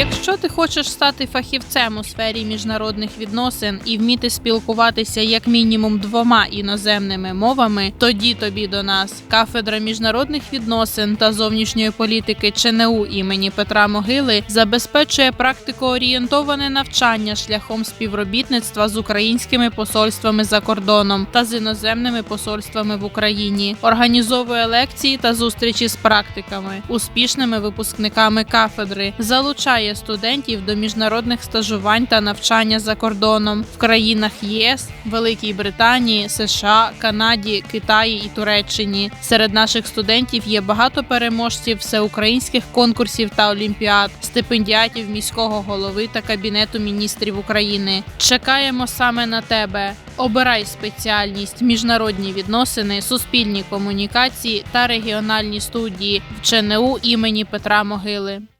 Якщо ти хочеш стати фахівцем у сфері міжнародних відносин і вміти спілкуватися як мінімум двома іноземними мовами, тоді тобі до нас. Кафедра міжнародних відносин та зовнішньої політики ЧНУ імені Петра Могили забезпечує практикоорієнтоване навчання шляхом співробітництва з українськими посольствами за кордоном та з іноземними посольствами в Україні, організовує лекції та зустрічі з практиками, успішними випускниками кафедри, залучає студентів до міжнародних стажувань та навчання за кордоном в країнах ЄС, Великій Британії, США, Канаді, Китаї і Туреччині. Серед наших студентів є багато переможців всеукраїнських конкурсів та олімпіад, стипендіатів міського голови та кабінету міністрів України. Чекаємо саме на тебе. Обирай спеціальність міжнародні відносини, суспільні комунікації та регіональні студії в ЧНУ імені Петра Могили.